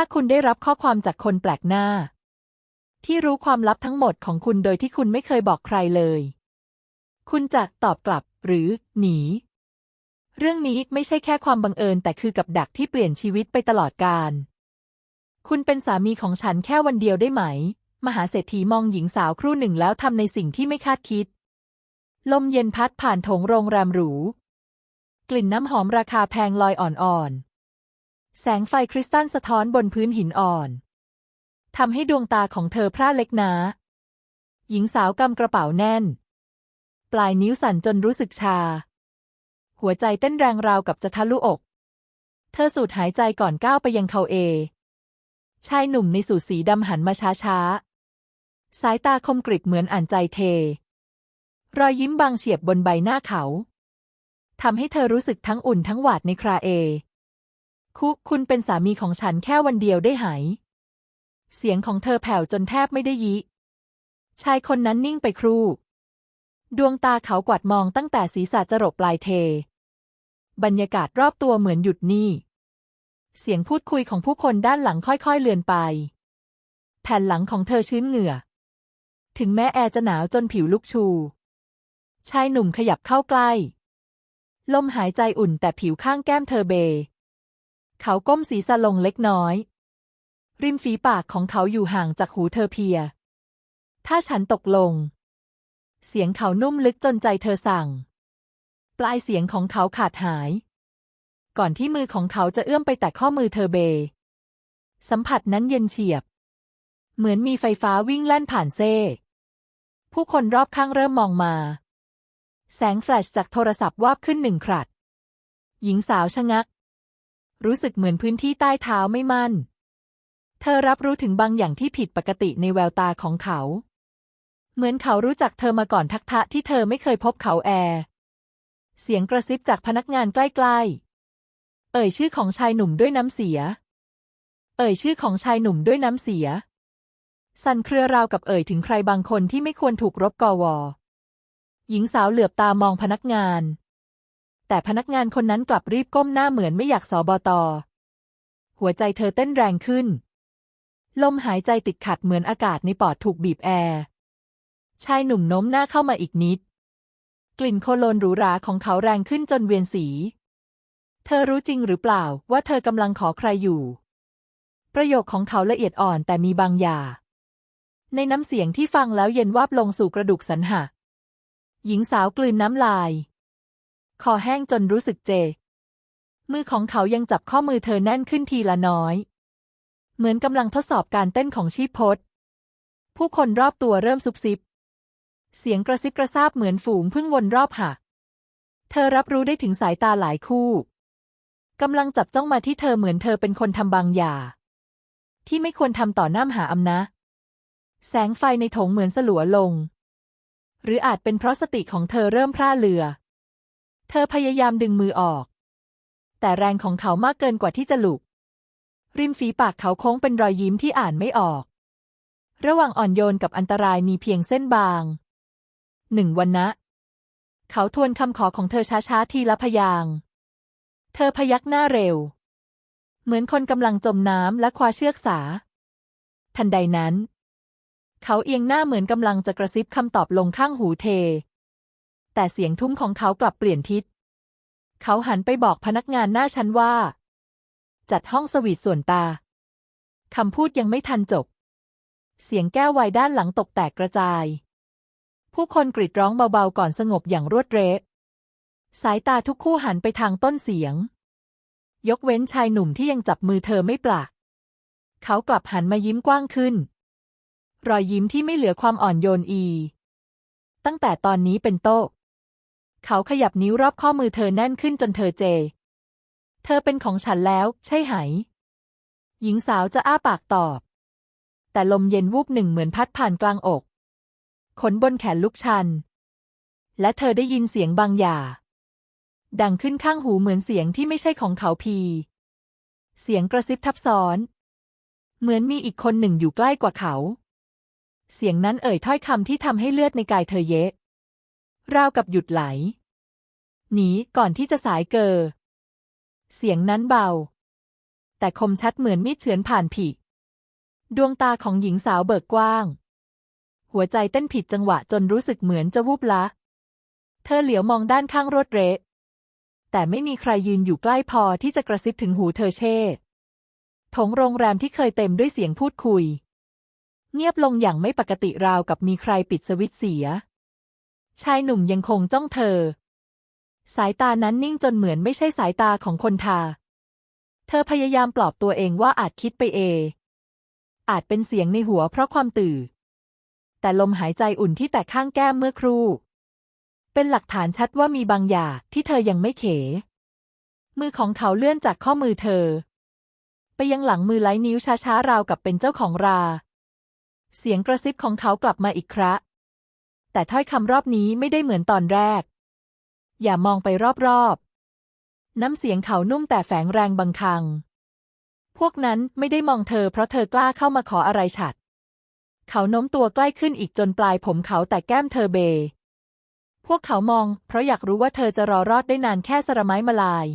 ถ้าคุณได้รับข้อความจากคนแปลกหน้า ที่รู้ความลับทั้งหมดของคุณโดยที่คุณไม่เคยบอกใครเลย คุณจะตอบกลับหรือหนี เรื่องนี้ไม่ใช่แค่ความบังเอิญแต่คือกับดักที่เปลี่ยนชีวิตไปตลอดกาลคุณเป็นสามีของฉันแค่วันเดียวได้ไหม มหาเศรษฐีมองหญิงสาวครู่หนึ่งแล้วทำในสิ่งที่ไม่คาดคิด ลมเย็นพัดผ่านโถงโรงแรมหรู กลิ่นน้ำหอมราคาแพงลอยอ่อนๆ แสงไฟคริสตัลสะท้อนบนพื้นหินอ่อนทำให้ดวงตาของเธอพร่าเล็กนาหญิงสาวกำกระเป๋าแน่น ปลายนิ้วสั่นจนรู้สึกชา หัวใจเต้นแรงราวกับจะทะลุอก เธอสูดหายใจก่อนก้าวไปยังเขาเอ ชายหนุ่มในสูทสีดำหันมาช้าๆ สายตาคมกริบเหมือนอ่านใจเท รอยยิ้มบางเฉียบบนใบหน้าเขาทำให้เธอรู้สึกทั้งอุ่นทั้งหวาดในคราเอ คุคุณเป็นสามีของฉันแค่วันเดียวได้หาย เสียงของเธอแผ่วจนแทบไม่ได้ยิ ชายคนนั้นนิ่งไปครู่ ดวงตาเขากวาดมองตั้งแต่ศีรษะจรดปลายเท บรรยากาศรอบตัวเหมือนหยุดนิ่งเสียงพูดคุยของผู้คนด้านหลังค่อยๆเลือนไป แผ่นหลังของเธอชื้นเหงื่อ ถึงแม้แอร์จะหนาวจนผิวลุกชู ชายหนุ่มขยับเข้าใกล้ ลมหายใจอุ่นแต่ผิวข้างแก้มเธอเบ เขาก้มศีรษะลงเล็กน้อย ริมฝีปากของเขาอยู่ห่างจากหูเธอเพีย ถ้าฉันตกลง เสียงเขานุ่มลึกจนใจเธอสั่ง ปลายเสียงของเขาขาดหาย ก่อนที่มือของเขาจะเอื้อมไปแตะข้อมือเธอเบ สัมผัสนั้นเย็นเฉียบ เหมือนมีไฟฟ้าวิ่งแล่นผ่านเซ่ผู้คนรอบข้างเริ่มมองมา แสงแฟลชจากโทรศัพท์วาบขึ้นหนึ่งครัด หญิงสาวชะงัก รู้สึกเหมือนพื้นที่ใต้เท้าไม่มั่น เธอรับรู้ถึงบางอย่างที่ผิดปกติในแววตาของเขา เหมือนเขารู้จักเธอมาก่อนทักทะที่เธอไม่เคยพบเขาแอร์ เสียงกระซิบจากพนักงานใกล้ๆ เอ่ยชื่อของชายหนุ่มด้วยน้ำเสีย เอ่ยชื่อของชายหนุ่มด้วยน้ำเสีย สันเครือราวกับเอ่ยถึงใครบางคนที่ไม่ควรถูกรบกวหญิงสาวเหลือบตามองพนักงาน แต่พนักงานคนนั้นกลับรีบก้มหน้าเหมือนไม่อยากสอบตอหัวใจเธอเต้นแรงขึ้น ลมหายใจติดขัดเหมือนอากาศในปอดถูกบีบแอร์ ชายหนุ่มโน้มหน้าเข้ามาอีกนิด กลิ่นโคโลนหรูหราของเขาแรงขึ้นจนเวียนสี เธอรู้จริงหรือเปล่าว่าเธอกำลังขอใครอยู่ ประโยคของเขาละเอียดอ่อนแต่มีบางอย่างในน้ำเสียงที่ฟังแล้วเย็นวาบลงสู่กระดูกสันหะ หญิงสาวกลืนน้ำลาย คอแห้งจนรู้สึกเจ มือของเขายังจับข้อมือเธอแน่นขึ้นทีละน้อย เหมือนกำลังทดสอบการเต้นของชีพพจน์ ผู้คนรอบตัวเริ่มซุบซิบ เสียงกระซิบกระซาบเหมือนฝูงพึ่งวนรอบหะเธอรับรู้ได้ถึงสายตาหลายคู่กำลังจับจ้องมาที่เธอเหมือนเธอเป็นคนทำบางอย่างที่ไม่ควรทำต่อหน้ามหาอำนะ แสงไฟในถงเหมือนสลัวลง หรืออาจเป็นเพราะสติของเธอเริ่มพร่าเลือ เธอพยายามดึงมือออก แต่แรงของเขามากเกินกว่าที่จะหลุก ริมฝีปากเขาโค้งเป็นรอยยิ้มที่อ่านไม่ออก ระหว่างอ่อนโยนกับอันตรายมีเพียงเส้นบาง หนึ่งวันนะ เขาทวนคำขอของเธอช้าๆทีละพยาง เธอพยักหน้าเร็ว เหมือนคนกำลังจมน้ำและคว้าเชือกสา ทันใดนั้น เขาเอียงหน้าเหมือนกำลังจะกระซิบคำตอบลงข้างหูเท แต่เสียงทุ้มของเขากลับเปลี่ยนทิศ เขาหันไปบอกพนักงานหน้าชั้นว่า จัดห้องสวีทส่วนตา คำพูดยังไม่ทันจบ เสียงแก้วไวน์ด้านหลังตกแตกกระจาย ผู้คนกรีดร้องเบาๆก่อนสงบอย่างรวดเร็วสายตาทุกคู่หันไปทางต้นเสียง ยกเว้นชายหนุ่มที่ยังจับมือเธอไม่ปลากเขากลับหันมายิ้มกว้างขึ้น รอยยิ้มที่ไม่เหลือความอ่อนโยนอี ตั้งแต่ตอนนี้เป็นโต๊ะ เขาขยับนิ้วรอบข้อมือเธอแน่นขึ้นจนเธอเจ เธอเป็นของฉันแล้ว ใช่ไหม หญิงสาวจะอ้าปากตอบ แต่ลมเย็นวูบหนึ่งเหมือนพัดผ่านกลางอก ขนบนแขนลุกชัน และเธอได้ยินเสียงบางอย่างดังขึ้นข้างหูเหมือนเสียงที่ไม่ใช่ของเขาพี เสียงกระซิบทับซ้อน เหมือนมีอีกคนหนึ่งอยู่ใกล้กว่าเขา เสียงนั้นเอ่ยถ้อยคำที่ทำให้เลือดในกายเธอเยะ ราวกับหยุดไหล หนีก่อนที่จะสายเกอ เสียงนั้นเบา แต่คมชัดเหมือนมีดเฉือนผ่านผีดวงตาของหญิงสาวเบิกกว้าง หัวใจเต้นผิดจังหวะจนรู้สึกเหมือนจะวูบละ เธอเหลียวมองด้านข้างรถเระแต่ไม่มีใครยืนอยู่ใกล้พอที่จะกระซิบถึงหูเธอเช่ถงโรงแรมที่เคยเต็มด้วยเสียงพูดคุย เงียบลงอย่างไม่ปกติราวกับมีใครปิดสวิตช์เสีย ชายหนุ่มยังคงจ้องเธอ สายตานั้นนิ่งจนเหมือนไม่ใช่สายตาของคนทา เธอพยายามปลอบตัวเองว่าอาจคิดไปเอง อาจเป็นเสียงในหัวเพราะความตื่น แต่ลมหายใจอุ่นที่แตกข้างแก้มเมื่อครู่ เป็นหลักฐานชัดว่ามีบางอย่างที่เธอยังไม่เข มือของเขาเลื่อนจากข้อมือเธอ ไปยังหลังมือไล้นิ้วช้าๆราวกับเป็นเจ้าของรา เสียงกระซิบของเขากลับมาอีกครั้ แต่ถ้อยคำรอบนี้ไม่ได้เหมือนตอนแรก อย่ามองไปรอบๆ น้ำเสียงเขานุ่มแต่แฝงแรงบังคัง พวกนั้นไม่ได้มองเธอเพราะเธอกล้าเข้ามาขออะไรฉัด เขาโน้มตัวใกล้ขึ้นอีกจนปลายผมเขาแต่แก้มเธอเบ พวกเขามองเพราะอยากรู้ว่าเธอจะรอรอดได้นานแค่สระไม้มาลาย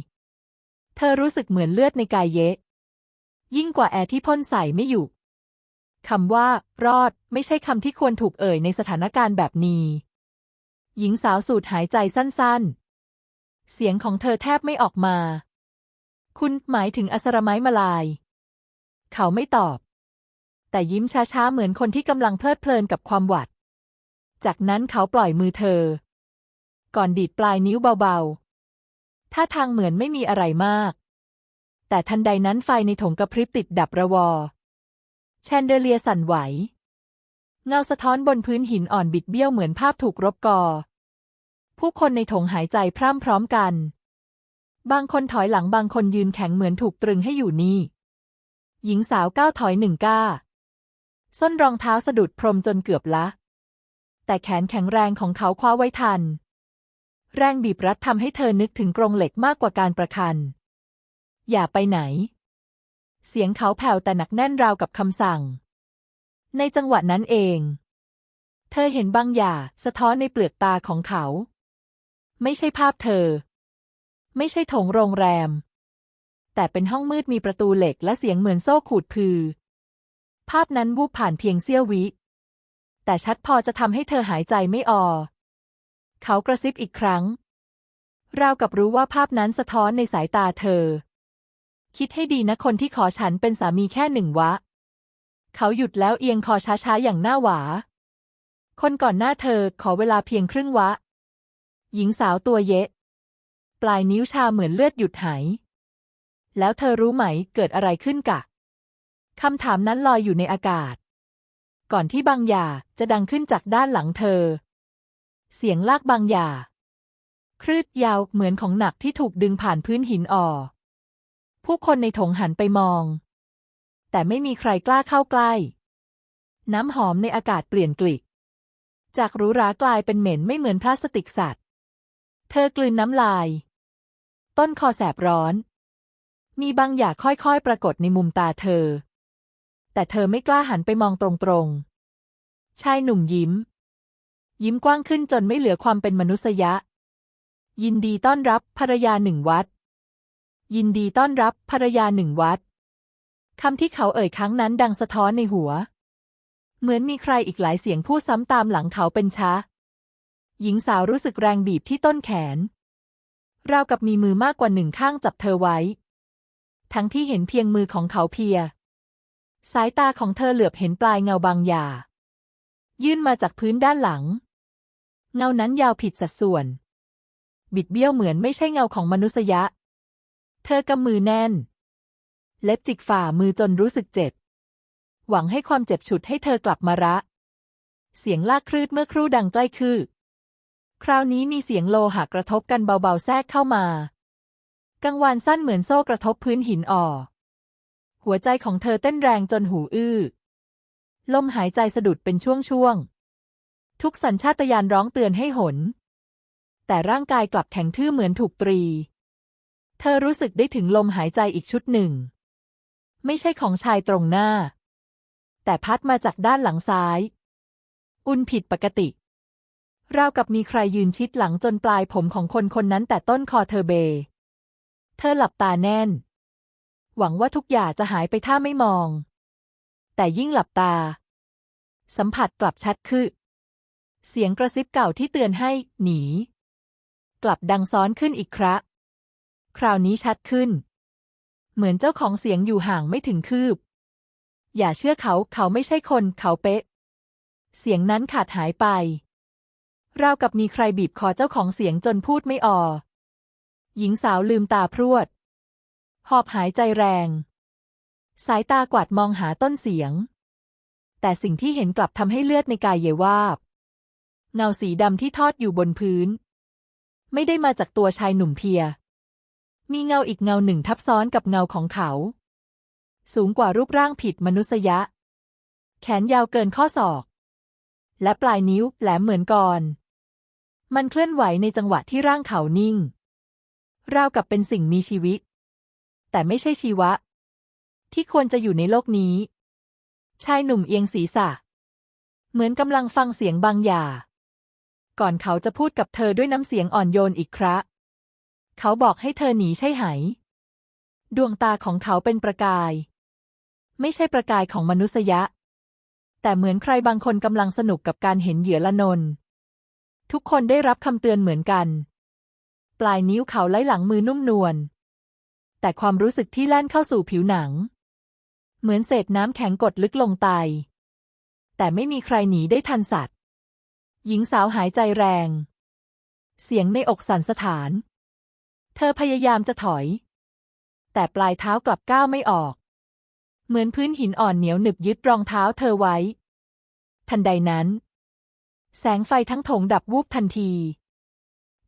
เธอรู้สึกเหมือนเลือดในกายเยะ ยิ่งกว่าแอร์ที่พ่นใส่ไม่อยู่ คำว่า รอด ไม่ใช่คำที่ควรถูกเอ่ยในสถานการณ์แบบนี้ หญิงสาวสูดหายใจสั้นๆ เสียงของเธอแทบไม่ออกมา คุณหมายถึงอสรไม้มาลาย เขาไม่ตอบ แต่ยิ้มช้าๆ เหมือนคนที่กำลังเพลิดเพลินกับความหวัด จากนั้นเขาปล่อยมือเธอ ก่อนดีดปลายนิ้วเบาๆท่าทางเหมือนไม่มีอะไรมาก แต่ทันใดนั้นไฟในถงกระพริบติดดับระวอ แชนเดเลียสั่นไหว เงาสะท้อนบนพื้นหินอ่อนบิดเบี้ยวเหมือนภาพถูกรบกอ ผู้คนในถงหายใจพร่ำพร้อมกัน บางคนถอยหลังบางคนยืนแข็งเหมือนถูกตรึงให้อยู่นี่ หญิงสาวก้าวถอยหนึ่งก้า ส้นรองเท้าสะดุดพรมจนเกือบละ แต่แขนแข็งแรงของเขาคว้าไว้ทัน แรงบีบรัดทำให้เธอนึกถึงกรงเหล็กมากกว่าการประคัน อย่าไปไหน เสียงเขาแผ่วแต่หนักแน่นราวกับคำสั่ง ในจังหวะนั้นเอง เธอเห็นบางอย่างสะท้อนในเปลือกตาของเขา ไม่ใช่ภาพเธอ ไม่ใช่ถงโรงแรม แต่เป็นห้องมืดมีประตูเหล็กและเสียงเหมือนโซ่ขูดพือ ภาพนั้นวูบผ่านเพียงเสี้ยววิ แต่ชัดพอจะทำให้เธอหายใจไม่ออ เขากระซิบอีกครั้งราวกับรู้ว่าภาพนั้นสะท้อนในสายตาเธอ คิดให้ดีนะคนที่ขอฉันเป็นสามีแค่หนึ่งวะ เขาหยุดแล้วเอียงคอช้าๆอย่างหน้าหวา คนก่อนหน้าเธอขอเวลาเพียงครึ่งวะ หญิงสาวตัวเยะ ปลายนิ้วชาเหมือนเลือดหยุดหาย แล้วเธอรู้ไหมเกิดอะไรขึ้นกะคำถามนั้นลอยอยู่ในอากาศ ก่อนที่บางอย่าจะดังขึ้นจากด้านหลังเธอ เสียงลากบางอย่าคลืดยาวเหมือนของหนักที่ถูกดึงผ่านพื้นหินอ่อ ผู้คนในถงหันไปมอง แต่ไม่มีใครกล้าเข้าใกล้ น้ำหอมในอากาศเปลี่ยนกลิ่นจากหรูหรากลายเป็นเหม็นไม่เหมือนพลาสติกสัตว์ เธอกลืนน้ำลาย ต้นคอแสบร้อน มีบางอย่างค่อยๆ ปรากฏในมุมตาเธอ แต่เธอไม่กล้าหันไปมองตรงๆ ชายหนุ่มยิ้ม ยิ้มกว้างขึ้นจนไม่เหลือความเป็นมนุษยะ ยินดีต้อนรับภรรยาหนึ่งวัด ยินดีต้อนรับภรรยาหนึ่งวัดคำที่เขาเอ่ยครั้งนั้นดังสะท้อนในหัว เหมือนมีใครอีกหลายเสียงพูดซ้ำตามหลังเขาเป็นช้า หญิงสาวรู้สึกแรงบีบที่ต้นแขน ราวกับมีมือมากกว่าหนึ่งข้างจับเธอไว้ ทั้งที่เห็นเพียงมือของเขาเพีย สายตาของเธอเหลือบเห็นปลายเงาบางอย่างยื่นมาจากพื้นด้านหลัง เงานั้นยาวผิดสัดส่วน บิดเบี้ยวเหมือนไม่ใช่เงาของมนุษยะ เธอกำมือแน่น เล็บจิกฝ่ามือจนรู้สึกเจ็บ หวังให้ความเจ็บฉุดให้เธอกลับมาระ เสียงลากคลืดเมื่อครู่ดังใกล้คือ คราวนี้มีเสียงโลหะกระทบกันเบาๆแทรกเข้ามา กังวานสั้นเหมือนโซ่กระทบพื้นหินอ่อ หัวใจของเธอเต้นแรงจนหูอื้อ ลมหายใจสะดุดเป็นช่วงๆ ทุกสัญชาตญาณร้องเตือนให้หน แต่ร่างกายกลับแข็งทื่อเหมือนถูกตรี เธอรู้สึกได้ถึงลมหายใจอีกชุดหนึ่ง ไม่ใช่ของชายตรงหน้า แต่พัดมาจากด้านหลังซ้าย อุ่นผิดปกติราวกับมีใครยืนชิดหลังจนปลายผมของคนคนนั้นแต่ต้นคอเธอเบ เธอหลับตาแน่น หวังว่าทุกอย่างจะหายไปถ้าไม่มอง แต่ยิ่งหลับตา สัมผัสกลับชัดขึ้นเสียงกระซิบเก่าที่เตือนให้ หนี กลับดังซ้อนขึ้นอีกครั้ คราวนี้ชัดขึ้น เหมือนเจ้าของเสียงอยู่ห่างไม่ถึงคืบ อย่าเชื่อเขาเขาไม่ใช่คนเขาเป๊ะ เสียงนั้นขาดหายไป ราวกับมีใครบีบคอเจ้าของเสียงจนพูดไม่ออกหญิงสาวลืมตาพรวด หอบหายใจแรง สายตากวาดมองหาต้นเสียง แต่สิ่งที่เห็นกลับทำให้เลือดในกายเยวาบ เงาสีดำที่ทอดอยู่บนพื้น ไม่ได้มาจากตัวชายหนุ่มเพีย มีเงาอีกเงาหนึ่งทับซ้อนกับเงาของเขา สูงกว่ารูปร่างผิดมนุษยะ แขนยาวเกินข้อศอก และปลายนิ้วแหลมเหมือนกรมันเคลื่อนไหวในจังหวะที่ร่างเขานิ่ง ราวกับเป็นสิ่งมีชีวิต แต่ไม่ใช่ชีวะ ที่ควรจะอยู่ในโลกนี้ ชายหนุ่มเอียงศีรษะ เหมือนกำลังฟังเสียงบางอย่างก่อนเขาจะพูดกับเธอด้วยน้ำเสียงอ่อนโยนอีกครั้ เขาบอกให้เธอหนีใช่ไหม ดวงตาของเขาเป็นประกาย ไม่ใช่ประกายของมนุษยะ แต่เหมือนใครบางคนกำลังสนุกกับการเห็นเหยื่อละนน ทุกคนได้รับคำเตือนเหมือนกัน ปลายนิ้วเขาไล่หลังมือนุ่มนวล แต่ความรู้สึกที่แล่นเข้าสู่ผิวหนัง เหมือนเศษน้ำแข็งกดลึกลงไต แต่ไม่มีใครหนีได้ทันสัตว์ หญิงสาวหายใจแรง เสียงในอกสั่นสถาน เธอพยายามจะถอย แต่ปลายเท้ากลับก้าวไม่ออก เหมือนพื้นหินอ่อนเหนียวหนึบยึดรองเท้าเธอไว้ ทันใดนั้น แสงไฟทั้งโถงดับวูบทันที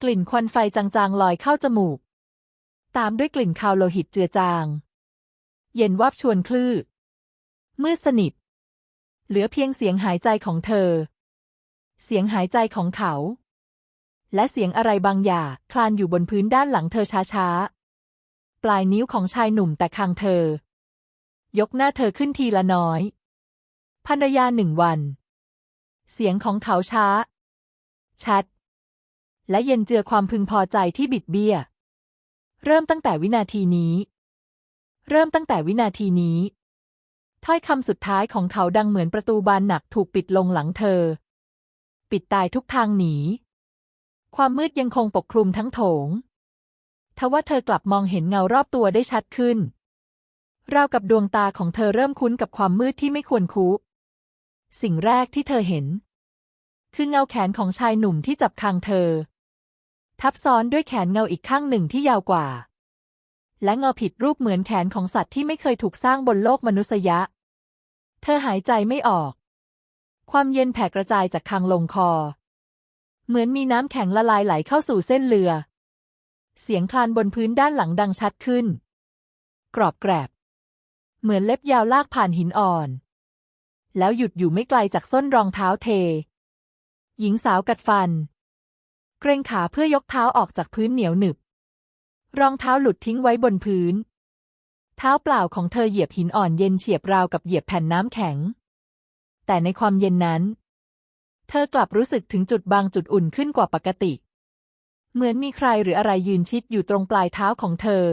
กลิ่นควันไฟจางๆลอยเข้าจมูก ตามด้วยกลิ่นคาวโลหิตเจือจาง เย็นวับชวนคลื่มืดสนิท เหลือเพียงเสียงหายใจของเธอ เสียงหายใจของเขา และเสียงอะไรบางอย่างคลานอยู่บนพื้นด้านหลังเธอช้าๆ ปลายนิ้วของชายหนุ่มแต่คางเธอ ยกหน้าเธอขึ้นทีละน้อยภรรยาหนึ่งวัน เสียงของเขาช้า ชัด และเย็นเจือความพึงพอใจที่บิดเบี้ย เริ่มตั้งแต่วินาทีนี้ เริ่มตั้งแต่วินาทีนี้ ถ้อยคำสุดท้ายของเขาดังเหมือนประตูบานหนักถูกปิดลงหลังเธอ ปิดตายทุกทางหนี ความมืดยังคงปกคลุมทั้งโถง ทว่าเธอกลับมองเห็นเงารอบตัวได้ชัดขึ้น ราวกับดวงตาของเธอเริ่มคุ้นกับความมืดที่ไม่ควรคุสิ่งแรกที่เธอเห็น คือเงาแขนของชายหนุ่มที่จับคางเธอ ทับซ้อนด้วยแขนเงาอีกข้างหนึ่งที่ยาวกว่า และเงาผิดรูปเหมือนแขนของสัตว์ที่ไม่เคยถูกสร้างบนโลกมนุษยะ เธอหายใจไม่ออก ความเย็นแผ่กระจายจากคางลงคอ เหมือนมีน้ำแข็งละลายไหลเข้าสู่เส้นเรือ เสียงคลานบนพื้นด้านหลังดังชัดขึ้น กรอบแกรบ เหมือนเล็บยาวลากผ่านหินอ่อน แล้วหยุดอยู่ไม่ไกลจากส้นรองเท้าเท หญิงสาวกัดฟัน เกรงขาเพื่อยกเท้าออกจากพื้นเหนียวหนึบ รองเท้าหลุดทิ้งไว้บนพื้น เท้าเปล่าของเธอเหยียบหินอ่อนเย็นเฉียบราวกับเหยียบแผ่นน้ำแข็ง แต่ในความเย็นนั้น เธอกลับรู้สึกถึงจุดบางจุดอุ่นขึ้นกว่าปกติ เหมือนมีใครหรืออะไรยืนชิดอยู่ตรงปลายเท้าของเธอ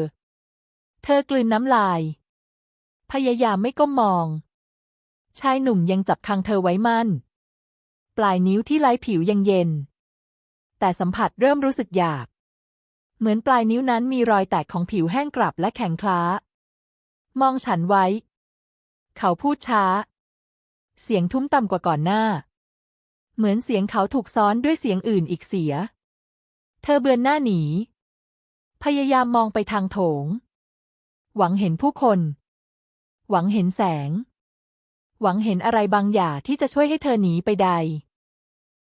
เธอกลืนน้ำลาย พยายามไม่ก้มมอง ชายหนุ่มยังจับคางเธอไว้มั่น ปลายนิ้วที่ไร้ผิวยังเย็น แต่สัมผัสเริ่มรู้สึกหยาบ เหมือนปลายนิ้วนั้นมีรอยแตกของผิวแห้งกรับ และแข็งคล้า มองฉันไว้ เขาพูดช้า เสียงทุ้มต่ำกว่าก่อนหน้า เหมือนเสียงเขาถูกซ้อนด้วยเสียงอื่นอีกเสีย เธอเบือนหน้าหนี พยายามมองไปทางโถง หวังเห็นผู้คน หวังเห็นแสง หวังเห็นอะไรบางอย่างที่จะช่วยให้เธอหนีไปใด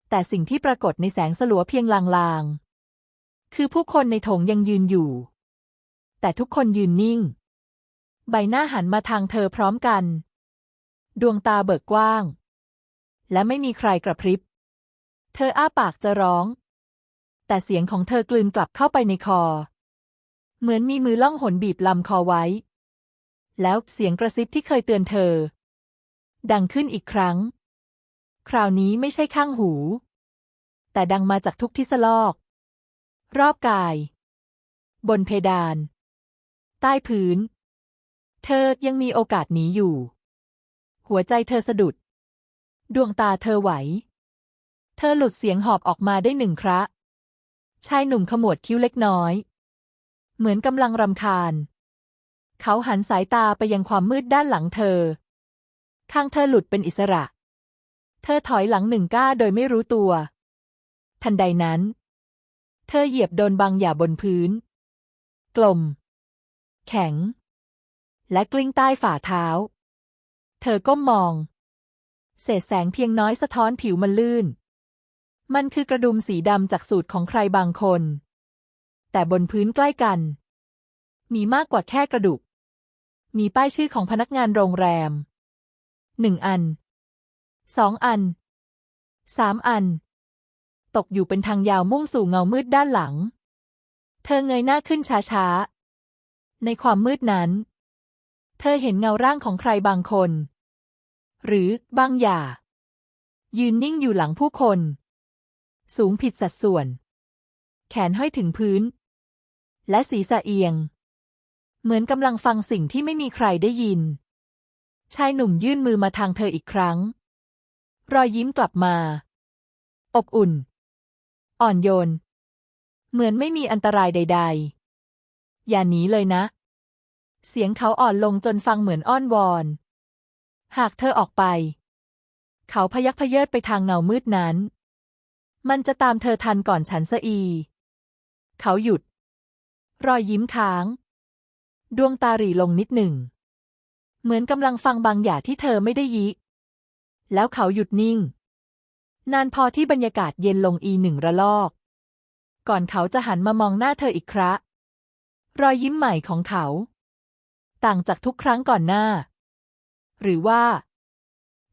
แต่สิ่งที่ปรากฏในแสงสลัวเพียงลางๆ คือผู้คนในโถงยังยืนอยู่ แต่ทุกคนยืนนิ่ง ใบหน้าหันมาทางเธอพร้อมกัน ดวงตาเบิกกว้าง และไม่มีใครกระพริบ เธออ้าปากจะร้อง แต่เสียงของเธอกลืนกลับเข้าไปในคอ เหมือนมีมือล่องหนบีบลำคอไว้ แล้วเสียงกระซิบที่เคยเตือนเธอ ดังขึ้นอีกครั้ง คราวนี้ไม่ใช่ข้างหู แต่ดังมาจากทุกทิศลอก รอบกาย บนเพดาน ใต้พื้น เธอยังมีโอกาสหนีอยู่ หัวใจเธอสะดุด ดวงตาเธอไหว เธอหลุดเสียงหอบออกมาได้หนึ่งคระ ชายหนุ่มขมวดคิ้วเล็กน้อย เหมือนกำลังรำคาญ เขาหันสายตาไปยังความมืดด้านหลังเธอข้างเธอหลุดเป็นอิสระ เธอถอยหลังหนึ่งก้าวโดยไม่รู้ตัว ทันใดนั้น เธอเหยียบโดนบางอย่างบนพื้น กลม แข็ง และกลิ้งใต้ฝ่าเท้า เธอก้มมอง เศษแสงเพียงน้อยสะท้อนผิวมันลื่น มันคือกระดุมสีดำจากสูตรของใครบางคน แต่บนพื้นใกล้กัน มีมากกว่าแค่กระดูก มีป้ายชื่อของพนักงานโรงแรม หนึ่งอัน สองอัน สามอัน ตกอยู่เป็นทางยาวมุ่งสู่เงามืดด้านหลัง เธอเงยหน้าขึ้นช้าๆ ในความมืดนั้น เธอเห็นเงาร่างของใครบางคน หรือบางอย่างยืนนิ่งอยู่หลังผู้คน สูงผิดสัดส่วน แขนห้อยถึงพื้น และศีรษะเอียง เหมือนกำลังฟังสิ่งที่ไม่มีใครได้ยิน ชายหนุ่มยื่นมือมาทางเธออีกครั้ง รอยยิ้มกลับมา อบอุ่น อ่อนโยน เหมือนไม่มีอันตรายใด ๆ อย่าหนีเลยนะเสียงเขาอ่อนลงจนฟังเหมือนอ้อนวอน หากเธอออกไป เขาพยักพเยิดไปทางเงามืดนั้น มันจะตามเธอทันก่อนฉันซะอี เขาหยุด รอยยิ้มค้าง ดวงตาหรี่ลงนิดหนึ่ง เหมือนกำลังฟังบางอย่างที่เธอไม่ได้ยิ แล้วเขาหยุดนิ่ง นานพอที่บรรยากาศเย็นลงอีหนึ่งระลอก ก่อนเขาจะหันมามองหน้าเธออีกครั้งรอยยิ้มใหม่ของเขา ต่างจากทุกครั้งก่อนหน้า หรือว่า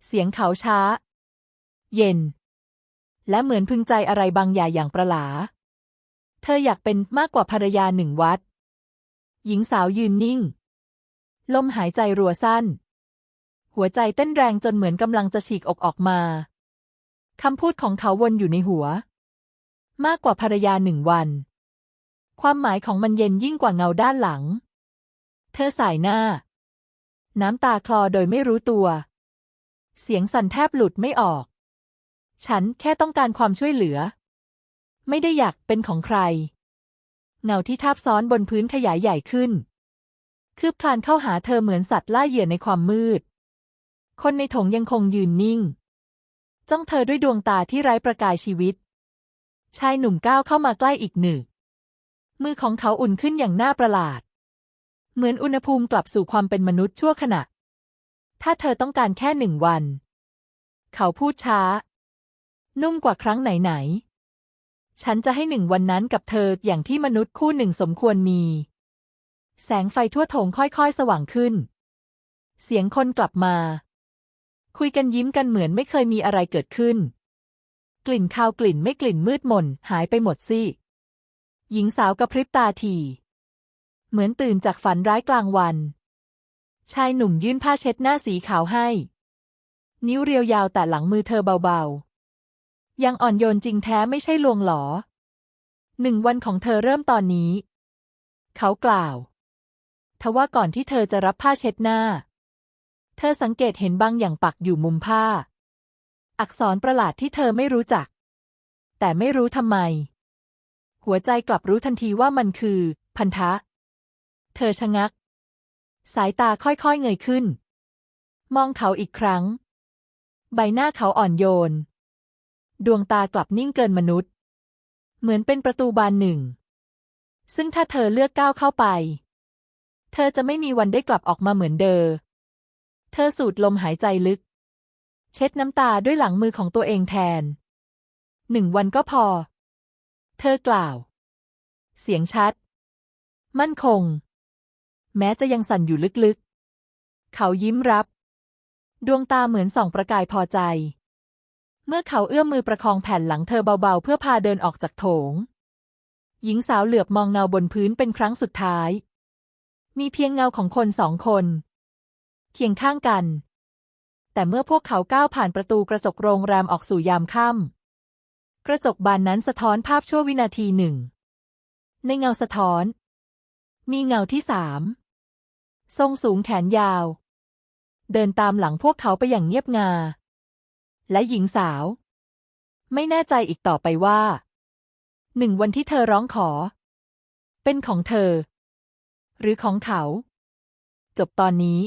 เสียงเขาช้า เย็น และเหมือนพึงใจอะไรบางอย่างอย่างประหลา เธออยากเป็นมากกว่าภรรยาหนึ่งวัด หญิงสาวยืนนิ่ง ลมหายใจรัวสั้น หัวใจเต้นแรงจนเหมือนกำลังจะฉีกอกออกมาคำพูดของเขาวนอยู่ในหัว มากกว่าภรรยาหนึ่งวัน ความหมายของมันเย็นยิ่งกว่าเงาด้านหลัง เธอสายหน้า น้ำตาคลอโดยไม่รู้ตัว เสียงสั่นแทบหลุดไม่ออก ฉันแค่ต้องการความช่วยเหลือ ไม่ได้อยากเป็นของใคร เงาที่ทับซ้อนบนพื้นขยายใหญ่ขึ้น คืบคลานเข้าหาเธอเหมือนสัตว์ล่าเหยื่อในความมืด คนในถงยังคงยืนนิ่ง จ้องเธอด้วยดวงตาที่ไร้ประกายชีวิต ชายหนุ่มก้าวเข้ามาใกล้อีกหนึ่งมือของเขาอุ่นขึ้นอย่างน่าประหลาด เหมือนอุณหภูมิกลับสู่ความเป็นมนุษย์ชั่วขณะ ถ้าเธอต้องการแค่หนึ่งวัน เขาพูดช้า นุ่มกว่าครั้งไหนๆ ฉันจะให้หนึ่งวันนั้นกับเธออย่างที่มนุษย์คู่หนึ่งสมควรมี แสงไฟทั่วโถงค่อยๆ สว่างขึ้น เสียงคนกลับมา คุยกันยิ้มกันเหมือนไม่เคยมีอะไรเกิดขึ้น กลิ่นคาวกลิ่นไม่กลิ่นมืดมนหายไปหมดสิหญิงสาวกระพริบตาที เหมือนตื่นจากฝันร้ายกลางวัน ชายหนุ่มยื่นผ้าเช็ดหน้าสีขาวให้ นิ้วเรียวยาวแต่หลังมือเธอเบาๆ ยังอ่อนโยนจริงแท้ไม่ใช่ลวงหลอ หนึ่งวันของเธอเริ่มตอนนี้ เขากล่าว ทว่าก่อนที่เธอจะรับผ้าเช็ดหน้า เธอสังเกตเห็นบางอย่างปักอยู่มุมผ้า อักษรประหลาดที่เธอไม่รู้จัก แต่ไม่รู้ทำไม หัวใจกลับรู้ทันทีว่ามันคือ พันธะ เธอชะงัก สายตาค่อยๆเงยขึ้น มองเขาอีกครั้ง ใบหน้าเขาอ่อนโยน ดวงตากลับนิ่งเกินมนุษย์ เหมือนเป็นประตูบานหนึ่ง ซึ่งถ้าเธอเลือกก้าวเข้าไป เธอจะไม่มีวันได้กลับออกมาเหมือนเดิมเธอสูดลมหายใจลึก เช็ดน้ำตาด้วยหลังมือของตัวเองแทน หนึ่งวันก็พอ เธอกล่าว เสียงชัด มั่นคง แม้จะยังสั่นอยู่ลึกๆ เขายิ้มรับ ดวงตาเหมือนส่องประกายพอใจ เมื่อเขาเอื้อมมือประคองแผ่นหลังเธอเบาๆ เพื่อพาเดินออกจากโถง หญิงสาวเหลือบมองเงาบนพื้นเป็นครั้งสุดท้าย มีเพียงเงาของคนสองคน เคียงข้างกัน แต่เมื่อพวกเขาก้าวผ่านประตูกระจกโรงแรมออกสู่ยามค่ำกระจกบานนั้นสะท้อนภาพชั่ววินาทีหนึ่ง ในเงาสะท้อน มีเงาที่สาม ทรงสูงแขนยาว เดินตามหลังพวกเขาไปอย่างเงียบงา และหญิงสาว ไม่แน่ใจอีกต่อไปว่า หนึ่งวันที่เธอร้องขอ เป็นของเธอ หรือของเขา จบตอนนี้